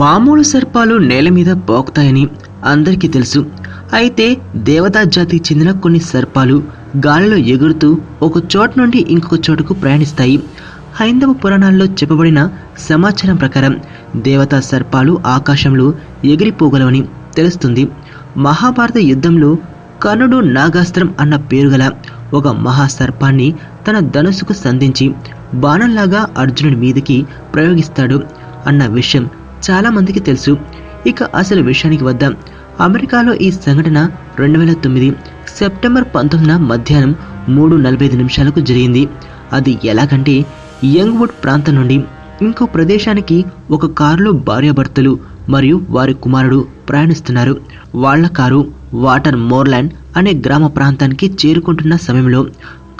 మామూలు సర్పాలు నేల మీద పోకుతాయని అందరికీ తెలుసు. అయితే దేవతా జాతికి చెందిన కొన్ని సర్పాలు గాలిలో ఎగురుతూ ఒక చోట నుండి ఇంకొక చోటుకు ప్రయాణిస్తాయి. హైందవ పురాణాల్లో చెప్పబడిన సమాచారం ప్రకారం దేవతా సర్పాలు ఆకాశంలో ఎగిరిపోగలవని తెలుస్తుంది. మహాభారత యుద్ధంలో కర్ణుడు నాగాస్త్రం అన్న పేరు గల ఒక మహాసర్పాన్ని తన ధనుసుకు సంధించి బాణంలాగా అర్జునుడి మీదకి ప్రయోగిస్తాడు అన్న విషయం చాలామందికి తెలుసు. ఇక అసలు విషయానికి వద్దాం. అమెరికాలో ఈ సంఘటన రెండు వేల తొమ్మిది సెప్టెంబర్ పంతొమ్మిదిన మధ్యాహ్నం మూడు నలభై ఐదు నిమిషాలకు జరిగింది. అది ఎలాగంటే యంగ్వుడ్ ప్రాంతం నుండి ఇంకో ప్రదేశానికి ఒక కారులో భార్యాభర్తలు మరియు వారి కుమారుడు ప్రయాణిస్తున్నారు. వాళ్ళ కారు వాటర్ మోర్లాండ్ అనే గ్రామ ప్రాంతానికి చేరుకుంటున్న సమయంలో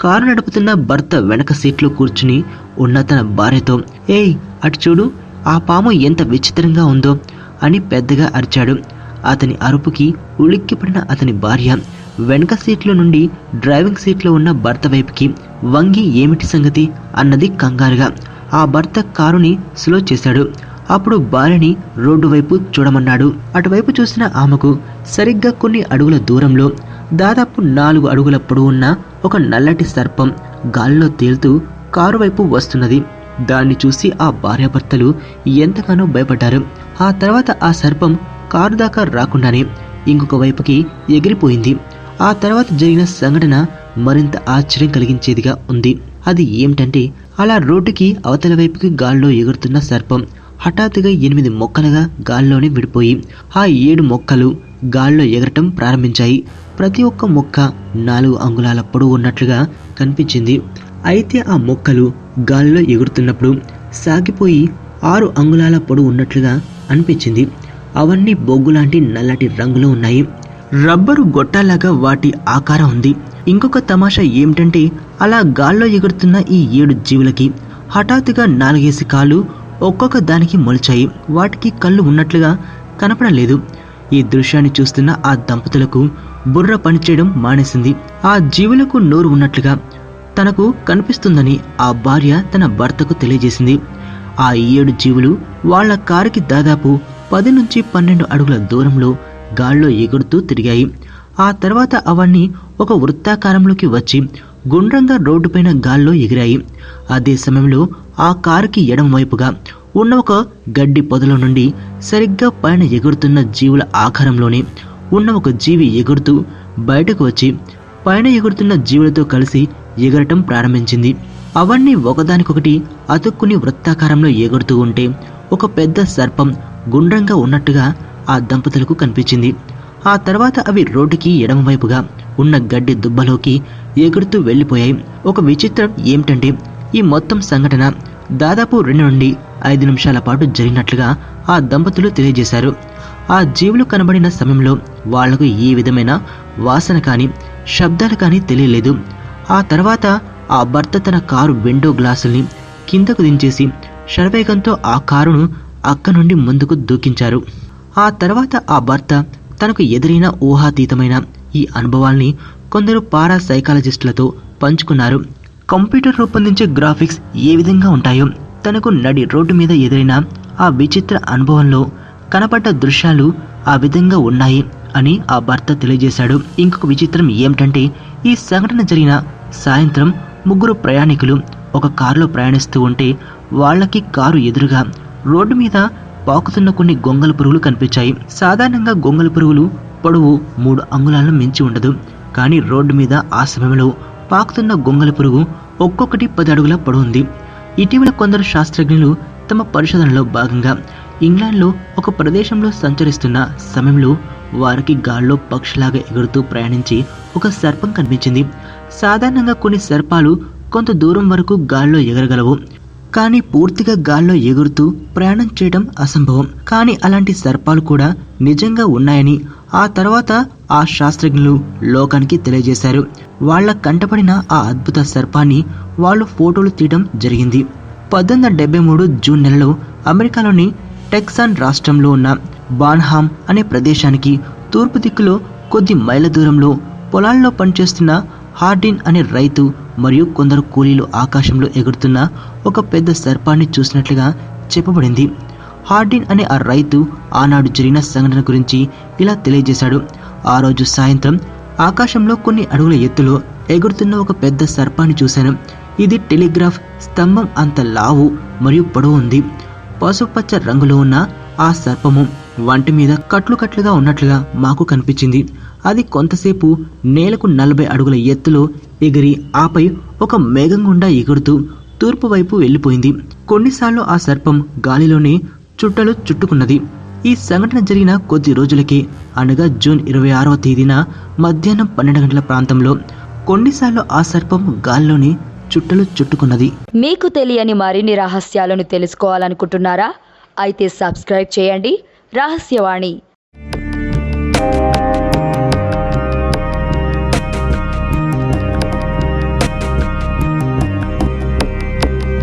కారు నడుపుతున్న భర్త వెనక సీట్లో కూర్చుని ఉన్న తన భార్యతో ఏయ్ అటు చూడు ఆ పాము ఎంత విచిత్రంగా ఉందో అని పెద్దగా అరిచాడు. అతని అరుపుకి ఉలిక్కిపడిన అతని భార్య వెనక సీట్లో నుండి డ్రైవింగ్ సీట్లో ఉన్న భర్త వైపుకి వంగి ఏమిటి సంగతి? అన్నది కంగారుగా. ఆ భర్త కారుని స్లో చేశాడు. అప్పుడు భార్యని రోడ్డు వైపు చూడమన్నాడు. అటువైపు చూసిన ఆమెకు సరిగ్గా కొన్ని అడుగుల దూరంలో దాదాపు నాలుగు అడుగుల పొడవున్న ఒక నల్లటి సర్పం గాల్లో తేలుతూ కారు వైపు వస్తున్నది. దాన్ని చూసి ఆ భార్యాభర్తలు ఎంతగానో భయపడ్డారు. ఆ తర్వాత ఆ సర్పం కారు దాకా రాకుండానే ఇంకొక వైపుకి ఎగిరిపోయింది. ఆ తర్వాత జరిగిన సంఘటన మరింత ఆశ్చర్యం కలిగించేదిగా ఉంది. అది ఏమిటంటే అలా రోడ్డుకి అవతల వైపుకి గాల్లో ఎగురుతున్న సర్పం హఠాత్తుగా ఎనిమిది మొక్కలుగా గాల్లోనే విడిపోయి ఆ ఏడు మొక్కలు గాల్లో ఎగరటం ప్రారంభించాయి. ప్రతి ఒక్క మొక్క నాలుగు అంగుళాల పొడవు ఉన్నట్లుగా కనిపించింది. అయితే ఆ మొక్కలు గాలిలో ఎగురుతున్నప్పుడు సాగిపోయి ఆరు అంగుళాల పొడవు ఉన్నట్లుగా అనిపించింది. అవన్నీ బొగ్గులాంటి నల్లటి రంగులో ఉన్నాయి. రబ్బరు గొట్టాలాగా వాటి ఆకారం ఉంది. ఇంకొక తమాషా ఏమిటంటే అలా గాల్లో ఎగురుతున్న ఈ ఏడు జీవులకి హఠాత్తుగా నాలుగేసి కాళ్ళు ఒక్కొక్క దానికి మొలిచాయి. వాటికి కళ్ళు ఉన్నట్లుగా కనపడలేదు. ఈ దృశ్యాన్ని చూస్తున్న ఆ దంపతులకు బుర్ర పనిచేయడం మానేసింది. ఆ జీవులకు నోరు ఉన్నట్లుగా తనకు కనిపిస్తుందని ఆ భార్య తన భర్తకు తెలియజేసింది. ఆ ఏడు జీవులు వాళ్ళ కారుకి దాదాపు పది నుంచి పన్నెండు అడుగుల దూరంలో గాల్లో ఎగురుతూ తిరిగాయి. ఆ తర్వాత అవన్నీ ఒక వృత్తాకారంలోకి వచ్చి గుండ్రంగా రోడ్డుపైన గాల్లో ఎగిరాయి. అదే సమయంలో ఆ కారుకి ఎడమ వైపుగా ఉన్న ఒక గడ్డి పొదల నుండి సరిగ్గా పైన ఎగురుతున్న జీవుల ఆకారంలోనే ఉన్న ఒక జీవి ఎగురుతూ బయటకు వచ్చి పైన ఎగురుతున్న జీవులతో కలిసి ఎగరటం ప్రారంభించింది. అవన్నీ ఒకదానికొకటి అతుక్కుని వృత్తాకారంలో ఎగురుతూ ఉంటే ఒక పెద్ద సర్పం గుండ్రంగా ఉన్నట్టుగా ఆ దంపతులకు కనిపించింది. ఆ తర్వాత అవి రోడ్డుకి ఎడమవైపుగా ఉన్న గడ్డి దుబ్బలోకి ఎగురుతూ వెళ్ళిపోయాయి. ఒక విచిత్రం ఏమిటంటే ఈ మొత్తం సంఘటన దాదాపు రెండు నుండి ఐదు నిమిషాల పాటు జరిగినట్లుగా ఆ దంపతులు తెలియజేశారు. ఆ జీవులు కనబడిన సమయంలో వాళ్ళకు ఏ విధమైన వాసన కానీ శబ్దాలు కానీ తెలియలేదు. ఆ తర్వాత ఆ భర్త తన కారు విండో గ్లాసుల్ని కిందకు దించేసి శరవేగంతో ఆ కారును అక్క నుండి ముందుకు దూకించారు. ఆ తర్వాత ఆ భర్త తనకు ఎదురైన ఊహాతీతమైన ఈ అనుభవాల్ని కొందరు పారా సైకాలజిస్టులతో పంచుకున్నారు. కంప్యూటర్ రూపొందించే గ్రాఫిక్స్ ఏ విధంగా ఉంటాయో తనకు నడి రోడ్డు మీద ఎదురైన ఆ విచిత్ర అనుభవంలో కనపడ్డ దృశ్యాలు ఆ విధంగా ఉన్నాయి అని ఆ భర్త తెలియజేశాడు. ఇంకొక విచిత్రం ఏమిటంటే ఈ సంఘటన జరిగిన సాయంత్రం ముగ్గురు ప్రయాణికులు ఒక కారులో ప్రయాణిస్తూ ఉంటే వాళ్ళకి కారు ఎదురుగా రోడ్డు మీద పాకుతున్న కొన్ని గొంగల పురుగులు కనిపించాయి. సాధారణంగా గొంగల పురుగులు పొడవు మూడు అంగుళాలను మించి ఉండదు. కానీ రోడ్డు మీద ఆ సమయంలో పాకుతున్న గొంగల పురుగు ఒక్కొక్కటి పది అడుగుల పొడవుంది ఇటీవల కొందరు శాస్త్రజ్ఞులు తమ పరిశోధనలో భాగంగా ఇంగ్లాండ్లో ఒక ప్రదేశంలో సంచరిస్తున్న సమయంలో వారికి గాల్లో పక్షిలాగా ఎగురుతూ ప్రయాణించి ఒక సర్పం కనిపించింది. సాధారణంగా కొన్ని సర్పాలు కొంత దూరం వరకు గాల్లో ఎగరగలవు. కానీ పూర్తిగా గాల్లో ఎగురుతూ ప్రయాణం చేయడం అసంభవం. కానీ అలాంటి సర్పాలు కూడా నిజంగా ఉన్నాయని ఆ తర్వాత ఆ శాస్త్రజ్ఞులు లోకానికి తెలియజేశారు. వాళ్ళ కంటపడిన ఆ అద్భుత సర్పాన్ని వాళ్ళు ఫోటోలు తీయడం జరిగింది. పద్దెనిమిది డెబ్బై మూడు జూన్ నెలలో అమెరికాలోని టెక్సాన్ రాష్ట్రంలో ఉన్న బాన్హామ్ అనే ప్రదేశానికి తూర్పు దిక్కులో కొద్ది మైళ్ళ దూరంలో పొలాల్లో పనిచేస్తున్న హార్డిన్ అనే రైతు మరియు కొందరు కూలీలు ఆకాశంలో ఎగురుతున్న ఒక పెద్ద సర్పాన్ని చూసినట్లుగా చెప్పబడింది. హార్డిన్ అనే ఆ రైతు ఆనాడు జరిగిన సంఘటన గురించి ఇలా తెలియజేశాడు. ఆ రోజు సాయంత్రం ఆకాశంలో కొన్ని అడుగుల ఎత్తులో ఎగురుతున్న ఒక పెద్ద సర్పాన్ని చూశాను. ఇది టెలిగ్రాఫ్ స్తంభం అంత లావు మరియు పొడవు ఉంది. పసుపచ్చ రంగులో ఉన్న ఆ సర్పము వంటి మీద కట్లు కట్లుగా ఉన్నట్లుగా మాకు కనిపించింది. అది కొంతసేపు నేలకు నలభై అడుగుల ఎత్తులో ఎగిరి ఆపై ఒక మేఘం గుండా ఎగురుతూ తూర్పు వైపు వెళ్ళిపోయింది. కొన్నిసార్లు ఆ సర్పం గాలిలోనే చుట్టలు చుట్టుకున్నది. ఈ సంఘటన జరిగిన కొద్ది రోజులకి అనగా జూన్ ఇరవై ఆరవ తేదీన మధ్యాహ్నం పన్నెండు గంటల ప్రాంతంలో కొన్నిసార్లు ఆ సర్పం గాలిలోనే చుట్టలు చుట్టుకున్నది. మీకు తెలియని మరిన్ని రహస్యాలను తెలుసుకోవాలనుకుంటున్నారా? అయితే సబ్స్క్రైబ్ చేయండి. రహస్యవాణి.